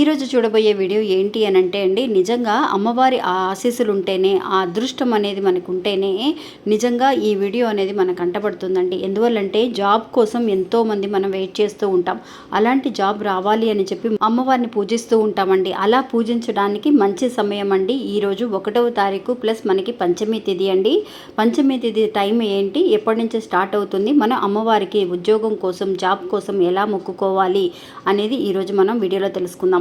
ఈరోజు చూడబోయే వీడియో ఏంటి అని అంటే అండి నిజంగా అమ్మవారి ఆ ఆశీస్సులు ఉంటేనే ఆ అదృష్టం అనేది మనకు ఉంటేనే నిజంగా ఈ వీడియో అనేది మనకు అంటబడుతుందండి. ఎందువల్లంటే జాబ్ కోసం ఎంతోమంది మనం వెయిట్ చేస్తూ ఉంటాం. అలాంటి జాబ్ రావాలి అని చెప్పి అమ్మవారిని పూజిస్తూ ఉంటామండి. అలా పూజించడానికి మంచి సమయం అండి ఈరోజు ఒకటవ తారీఖు ప్లస్ మనకి పంచమి తిథి అండి. పంచమి తిథి టైం ఏంటి? ఎప్పటి నుంచి స్టార్ట్ అవుతుంది? మనం అమ్మవారికి ఉద్యోగం కోసం జాబ్ కోసం ఎలా మొక్కుకోవాలి అనేది ఈరోజు మనం వీడియోలో తెలుసుకుందాం.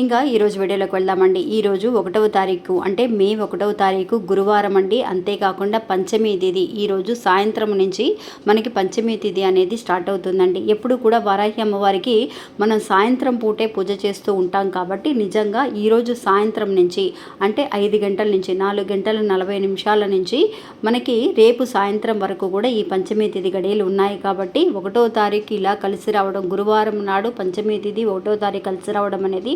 ఇంకా ఈరోజు వీడియోలోకి వెళ్దామండి. ఈరోజు ఒకటవ తారీఖు అంటే మే ఒకటవ తారీఖు గురువారం అండి. అంతేకాకుండా పంచమి తిథి ఈరోజు సాయంత్రం నుంచి మనకి పంచమి తిథి అనేది స్టార్ట్ అవుతుందండి. ఎప్పుడు కూడా వారాహి అమ్మవారికి మనం సాయంత్రం పూటే పూజ చేస్తూ ఉంటాం కాబట్టి నిజంగా ఈరోజు సాయంత్రం నుంచి అంటే ఐదు గంటల నుంచి నాలుగు గంటల నలభై నిమిషాల నుంచి మనకి రేపు సాయంత్రం వరకు కూడా ఈ పంచమి తిథి గడియలు ఉన్నాయి కాబట్టి ఒకటో తారీఖు ఇలా కలిసి రావడం గురువారం నాడు పంచమి తిథి ఒకటో తారీఖు కలిసి రావడం అనేది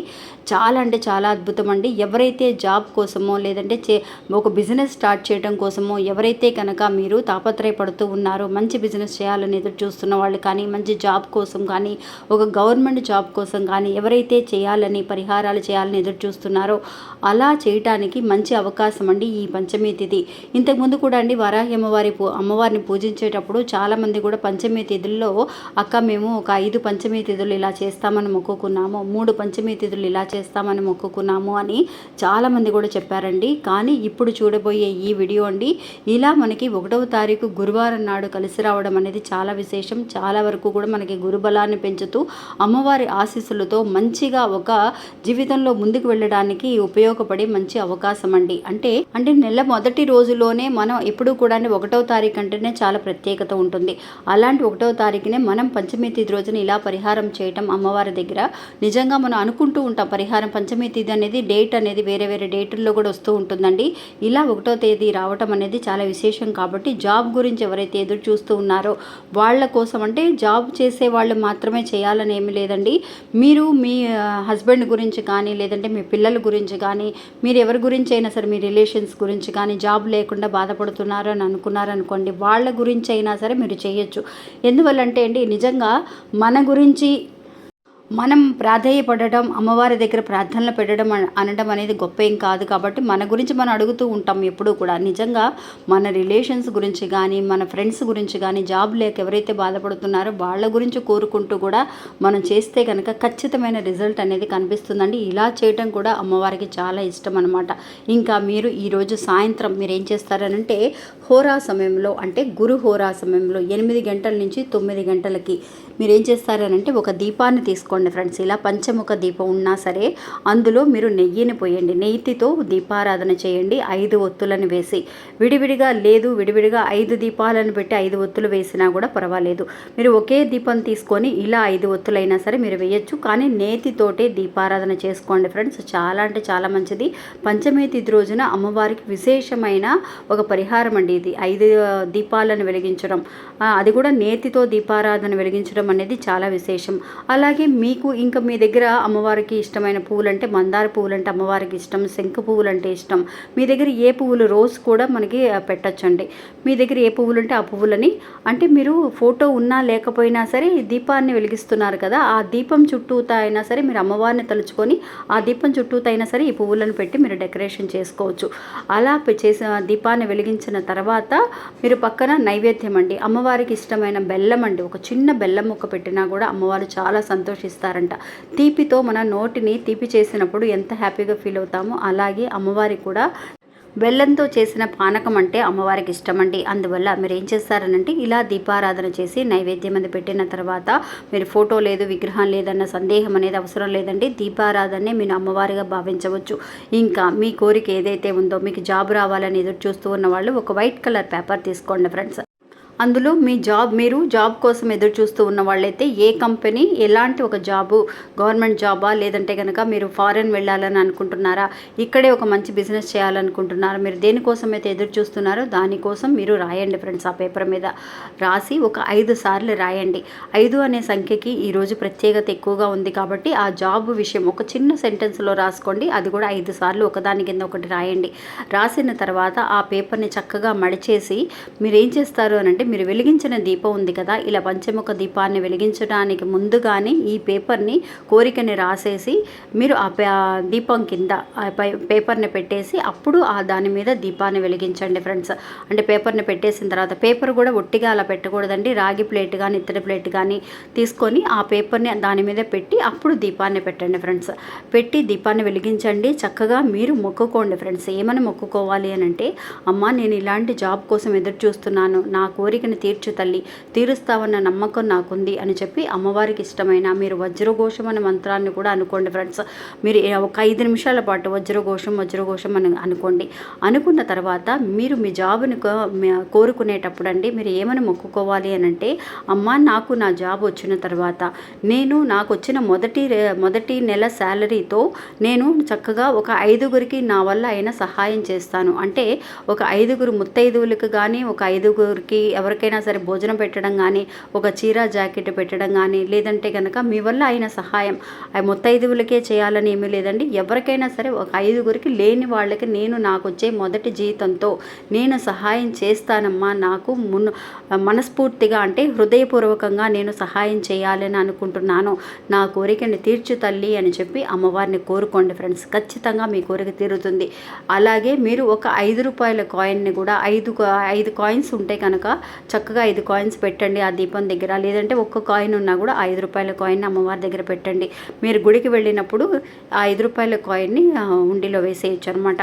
చాలా అంటే చాలా అద్భుతం అండి ఎవరైతే జాబ్ కోసమో లేదంటే చే ఒక బిజినెస్ స్టార్ట్ చేయడం కోసమో ఎవరైతే కనుక మీరు తాపత్రయపడుతూ ఉన్నారో మంచి బిజినెస్ చేయాలని ఎదురు చూస్తున్న వాళ్ళు కానీ మంచి జాబ్ కోసం కానీ ఒక గవర్నమెంట్ జాబ్ కోసం కానీ ఎవరైతే చేయాలని పరిహారాలు చేయాలని ఎదురు చూస్తున్నారో అలా చేయటానికి మంచి అవకాశం అండి ఈ పంచమి తిథి ఇంతకుముందు కూడా అండి వరాహి అమ్మవారి పూ అమ్మవారిని పూజించేటప్పుడు చాలామంది కూడా పంచమి తిథుల్లో అక్క మేము ఒక ఐదు పంచమి తిథులు ఇలా చేస్తామని మొక్కుకున్నాము. మూడు పంచమి తిథులు ఇలా ఇలా చేస్తామని మొక్కుకున్నాము అని చాలామంది కూడా చెప్పారండి. కానీ ఇప్పుడు చూడబోయే ఈ వీడియో అండి ఇలా మనకి ఒకటవ తారీఖు గురువారం నాడు కలిసి రావడం అనేది చాలా విశేషం. చాలా వరకు కూడా మనకి గురుబలాన్ని పెంచుతూ అమ్మవారి ఆశీస్సులతో మంచిగా ఒక జీవితంలో ముందుకు వెళ్ళడానికి ఉపయోగపడే మంచి అవకాశం అండి. అంటే అంటే నెల మొదటి రోజులోనే మనం ఎప్పుడు కూడా ఒకటవ తారీఖు అంటేనే చాలా ప్రత్యేకత ఉంటుంది. అలాంటి ఒకటవ తారీఖునే మనం పంచమి తిథి రోజున ఇలా పరిహారం చేయటం అమ్మవారి దగ్గర నిజంగా మనం అనుకుంటూ ఉంటాం. పరిహారం పంచమి తేదీ అనేది డేట్ అనేది వేరే వేరే డేటుల్లో కూడా వస్తూ ఉంటుందండి. ఇలా ఒకటో తేదీ రావటం అనేది చాలా విశేషం కాబట్టి జాబ్ గురించి ఎవరైతే ఎదురు చూస్తూ ఉన్నారో వాళ్ళ కోసం అంటే జాబ్ చేసే వాళ్ళు మాత్రమే చేయాలని ఏమి లేదండి. మీరు మీ హస్బెండ్ గురించి కానీ లేదంటే మీ పిల్లల గురించి కానీ మీరు ఎవరి గురించి అయినా సరే మీ రిలేషన్స్ గురించి కానీ జాబ్ లేకుండా బాధపడుతున్నారు అని అనుకున్నారనుకోండి వాళ్ళ గురించి అయినా సరే మీరు చేయొచ్చు. ఎందువల్లంటే అండి నిజంగా మన గురించి మనం ప్రాధేయపడటం అమ్మవారి దగ్గర ప్రార్థనలు పెట్టడం అనడం అనేది గొప్ప ఏం కాదు కాబట్టి మన గురించి మనం అడుగుతూ ఉంటాం ఎప్పుడూ కూడా. నిజంగా మన రిలేషన్స్ గురించి కానీ మన ఫ్రెండ్స్ గురించి కానీ జాబ్ లేక ఎవరైతే బాధపడుతున్నారో వాళ్ళ గురించి కోరుకుంటూ కూడా మనం చేస్తే కనుక ఖచ్చితమైన రిజల్ట్ అనేది కనిపిస్తుందండి. ఇలా చేయడం కూడా అమ్మవారికి చాలా ఇష్టం అనమాట ఇంకా మీరు ఈరోజు సాయంత్రం మీరు ఏం చేస్తారనంటే హోరా సమయంలో అంటే గురు హోరా సమయంలో ఎనిమిది గంటల నుంచి తొమ్మిది గంటలకి మీరు ఏం చేస్తారనంటే ఒక దీపాన్ని తీసుకోండి చేసుకోండి ఫ్రెండ్స్ ఇలా పంచముఖ దీపం ఉన్నా సరే అందులో మీరు నెయ్యిని పోయండి. నెయ్యితో దీపారాధన చేయండి. ఐదు ఒత్తులను వేసి విడివిడిగా లేదు విడివిడిగా ఐదు దీపాలను పెట్టి ఐదు ఒత్తులు వేసినా కూడా పర్వాలేదు. మీరు ఒకే దీపం తీసుకొని ఇలా ఐదు ఒత్తులైనా సరే మీరు వేయచ్చు. కానీ నేతితోటే దీపారాధన చేసుకోండి ఫ్రెండ్స్ చాలా అంటే చాలా మంచిది. పంచమే తిథి రోజున అమ్మవారికి విశేషమైన ఒక పరిహారం అండి ఇది. ఐదు దీపాలను వెలిగించడం. అది కూడా నేతితో దీపారాధన వెలిగించడం అనేది చాలా విశేషం. అలాగే మీ మీకు ఇంకా మీ దగ్గర అమ్మవారికి ఇష్టమైన పువ్వులంటే మందార పువ్వులంటే అమ్మవారికి ఇష్టం శంఖ పువ్వులు అంటే ఇష్టం. మీ దగ్గర ఏ పువ్వులు రోజ్ కూడా మనకి పెట్టచ్చండి. మీ దగ్గర ఏ పువ్వులు ఉంటే ఆ పువ్వులని. అంటే మీరు ఫోటో ఉన్నా లేకపోయినా సరే దీపాన్ని వెలిగిస్తున్నారు కదా ఆ దీపం చుట్టూత అయినా సరే మీరు అమ్మవారిని తలుచుకొని ఆ దీపం చుట్టూత అయినా సరే ఈ పువ్వులను పెట్టి మీరు డెకరేషన్ చేసుకోవచ్చు. అలా చేసిన దీపాన్ని వెలిగించిన తర్వాత మీరు పక్కన నైవేద్యం అండి అమ్మవారికి ఇష్టమైన బెల్లం అండి ఒక చిన్న బెల్లం ముక్క పెట్టినా కూడా అమ్మవారు చాలా సంతోషిస్తారు. చేస్తారంట. తీపితో మన నోటిని తీపి చేసినప్పుడు ఎంత హ్యాపీగా ఫీల్ అవుతామో అలాగే అమ్మవారికి కూడా బెల్లంతో చేసిన పానకం అంటే అమ్మవారికి ఇష్టమండి. అందువల్ల మీరు ఏం చేస్తారనంటే ఇలా దీపారాధన చేసి నైవేద్యం అది పెట్టిన తర్వాత మీరు ఫోటో లేదు విగ్రహం లేదన్న సందేహం అనేది అవసరం లేదండి. దీపారాధనే మీరు అమ్మవారిగా భావించవచ్చు. ఇంకా మీ కోరిక ఏదైతే ఉందో మీకు జాబ్ రావాలని ఎదురు చూస్తూ ఉన్న వాళ్ళు ఒక వైట్ కలర్ పేపర్ తీసుకోండి ఫ్రెండ్స్. అందులో మీ జాబ్ మీరు జాబ్ కోసం ఎదురు చూస్తూ ఉన్న వాళ్ళైతే ఏ కంపెనీ ఎలాంటి ఒక జాబు గవర్నమెంట్ జాబా లేదంటే కనుక మీరు ఫారెన్ వెళ్ళాలని అనుకుంటున్నారా? ఇక్కడే ఒక మంచి బిజినెస్ చేయాలనుకుంటున్నారా? మీరు దేనికోసం అయితే ఎదురు చూస్తున్నారో దానికోసం మీరు రాయండి ఫ్రెండ్స్ ఆ పేపర్ మీద. రాసి ఒక ఐదు సార్లు రాయండి. ఐదు అనే సంఖ్యకి ఈరోజు ప్రత్యేకత ఎక్కువగా ఉంది కాబట్టి ఆ జాబ్ విషయం ఒక చిన్న సెంటెన్స్లో రాసుకోండి. అది కూడా ఐదు సార్లు ఒకదాని కింద ఒకటి రాయండి. రాసిన తర్వాత ఆ పేపర్ని చక్కగా మడిచేసి మీరు ఏం చేస్తారు అని అంటే మీరు వెలిగించిన దీపం ఉంది కదా ఇలా పంచముఖ దీపాన్ని వెలిగించడానికి ముందుగానే ఈ పేపర్ని కోరికని రాసేసి మీరు ఆ పే- దీపం కింద పేపర్ని పెట్టేసి అప్పుడు ఆ దాని మీద దీపాన్ని వెలిగించండి ఫ్రెండ్స్. అంటే పేపర్ని పెట్టేసిన తర్వాత పేపర్ కూడా ఒట్టిగా అలా పెట్టకూడదండి. రాగి ప్లేట్ కానీ ఇత్తడి ప్లేట్ కానీ తీసుకొని ఆ పేపర్ని దాని మీద పెట్టి అప్పుడు దీపాన్ని పెట్టండి ఫ్రెండ్స్. పెట్టి దీపాన్ని వెలిగించండి. చక్కగా మీరు మొక్కుకోండి ఫ్రెండ్స్. ఏమని మొక్కుకోవాలి అని అంటే అమ్మ నేను ఇలాంటి జాబ్ కోసం ఎదురు చూస్తున్నాను నా కోరికను తీర్చు తల్లి తీరుస్తావన్న నమ్మకం నాకుంది అని చెప్పి అమ్మవారికి ఇష్టమైన మీరు వజ్రఘోషం అనే మంత్రాన్ని కూడా అనుకోండి ఫ్రెండ్స్. మీరు ఒక ఐదు నిమిషాల పాటు వజ్రఘోషం వజ్రఘోషం అని అనుకోండి. అనుకున్న తర్వాత మీరు మీ జాబ్ని కోరుకునేటప్పుడు అండి మీరు ఏమని మొక్కుకోవాలి అని అంటే అమ్మ నాకు నా జాబ్ వచ్చిన తర్వాత నేను నాకు వచ్చిన మొదటి మొదటి నెల శాలరీతో నేను చక్కగా ఒక ఐదుగురికి నా వల్ల అయిన సహాయం చేస్తాను. అంటే ఒక ఐదుగురు ముత్తైదువులకు కానీ ఒక ఐదుగురికి ఎవరికైనా సరే భోజనం పెట్టడం కానీ ఒక చీర జాకెట్ పెట్టడం కానీ లేదంటే కనుక మీ వల్ల అయిన సహాయం ఆ ముత్తైదువులకే చేయాలని ఏమీ లేదండి. ఎవరికైనా సరే ఒక ఐదుగురికి లేని వాళ్ళకి నేను నాకు వచ్చే మొదటి జీతంతో నేను సహాయం చేస్తానమ్మా. నాకు మున్ మనస్ఫూర్తిగా అంటే హృదయపూర్వకంగా నేను సహాయం చేయాలని అనుకుంటున్నాను. నా కోరికని తీర్చు తల్లి అని చెప్పి అమ్మవారిని కోరుకోండి ఫ్రెండ్స్. ఖచ్చితంగా మీ కోరిక తీరుతుంది. అలాగే మీరు ఒక ఐదు రూపాయల కాయిన్ని కూడా ఐదు ఐదు కాయిన్స్ ఉంటే కనుక చక్కగా ఐదు కాయిన్స్ పెట్టండి ఆ దీపం దగ్గర. లేదంటే ఒక్క కాయిన్ ఉన్నా కూడా ఐదు రూపాయల కాయిన్ అమ్మవారి దగ్గర పెట్టండి. మీరు గుడికి వెళ్ళినప్పుడు ఆ ఐదు రూపాయల కాయిన్ని ఉండిలో వేసేయచ్చు అనమాట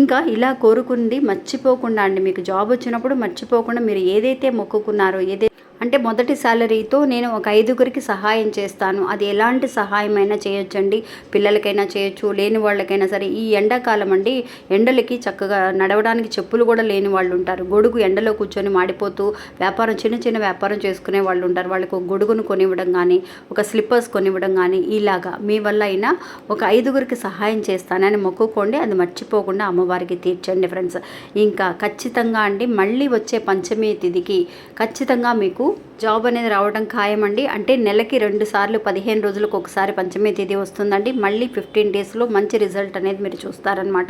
ఇంకా ఇలా కోరుకుంది మర్చిపోకుండా అండి. మీకు జాబ్ వచ్చినప్పుడు మర్చిపోకుండా మీరు ఏదైతే మొక్కుకున్నారో ఏదైతే అంటే మొదటి శాలరీతో నేను ఒక ఐదుగురికి సహాయం చేస్తాను. అది ఎలాంటి సహాయమైనా చేయొచ్చండి. పిల్లలకైనా చేయొచ్చు లేని వాళ్ళకైనా సరే. ఈ ఎండాకాలం అండి ఎండలకి చక్కగా నడవడానికి చెప్పులు కూడా లేని వాళ్ళు ఉంటారు గొడుగు ఎండలో కూర్చొని మాడిపోతూ వ్యాపారం చిన్న చిన్న వ్యాపారం చేసుకునే వాళ్ళు ఉంటారు వాళ్ళకు గొడుగును కొనివ్వడం కానీ ఒక స్లిప్పర్స్ కొనివ్వడం కానీ ఇలాగా మీ వల్ల అయినా ఒక ఐదుగురికి సహాయం చేస్తానని మొక్కుకోండి. అది మర్చిపోకుండా అమ్మవారికి తీర్చండి ఫ్రెండ్స్. ఇంకా ఖచ్చితంగా అండి మళ్ళీ వచ్చే పంచమి తిథికి ఖచ్చితంగా మీకు జాబ్ అనేది రావడం ఖాయమండి. అంటే నెలకి రెండు సార్లు పదిహేను రోజులకు ఒకసారి పంచమి తేదీ వస్తుందండి. మళ్ళీ ఫిఫ్టీన్ డేస్లో మంచి రిజల్ట్ అనేది మీరు చూస్తారనమాట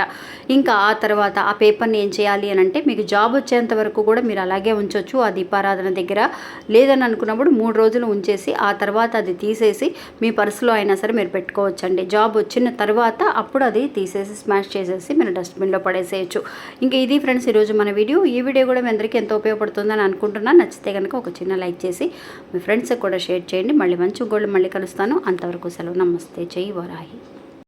ఇంకా ఆ తర్వాత ఆ పేపర్ని ఏం చేయాలి అని అంటే మీకు జాబ్ వచ్చేంత వరకు కూడా మీరు అలాగే ఉంచవచ్చు ఆ దీపారాధన దగ్గర. లేదని అనుకున్నప్పుడు మూడు రోజులు ఉంచేసి ఆ తర్వాత అది తీసేసి మీ పర్సులో అయినా సరే మీరు పెట్టుకోవచ్చండి. జాబ్ వచ్చిన తర్వాత అప్పుడు అది తీసేసి స్మాష్ చేసేసి మీరు డస్ట్బిన్లో పడేసేయచ్చు. ఇంకా ఇది ఫ్రెండ్స్ ఈరోజు మన వీడియో. ఈ వీడియో కూడా మీ అందరికీ ఎంతో ఉపయోగపడుతుందని అనుకుంటున్నాను నచ్చితే కనుక ఒక చిన్న లైక్ చేసి మీ ఫ్రెండ్స్కి కూడా షేర్ చేయండి. మళ్ళీ మంచి గోళ్ళు మళ్ళీ కలుస్తాను. అంతవరకు సెలవు. నమస్తే. జై వరాహి.